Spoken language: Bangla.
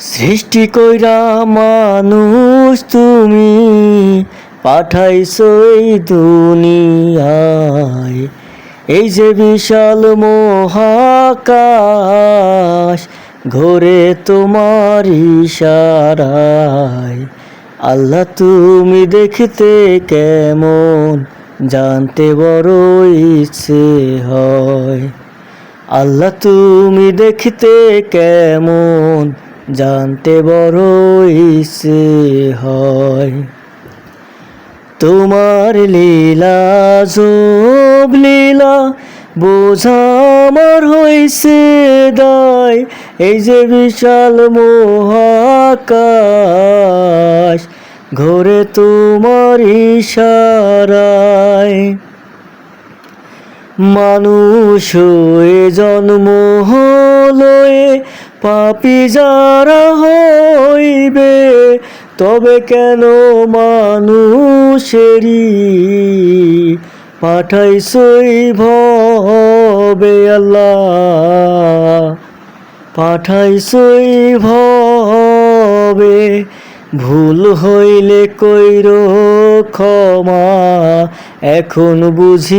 সৃষ্টি কইরা মানুষ তুমি, পাঠাইছো এই দুনিয়ায়। এই যে বিশাল মহাকাশ, ঘোরে তোমার ইশারায়। আল্লাহ তুমি দেখতে কেমন, জানতে বড় ইচ্ছে হয়। আল্লাহ তুমি দেখতে কেমন জানতে বড় ইচ্ছে হয়। তোমার লীলা জব লীলা বোঝা আমার হইছে দায়। এই যে বিশাল মহাকাশ, ঘোরে তোমার ইশারায়। মানুষ হয়ে জন্ম হলয়ে পাপি যারা হইবে, তবে কেন মানুষেরই পাঠাইছই ভবে আল্লাহ? পাঠাইছই ভবে, ভুল হইলে কইর ক্ষমা, এখন বুঝি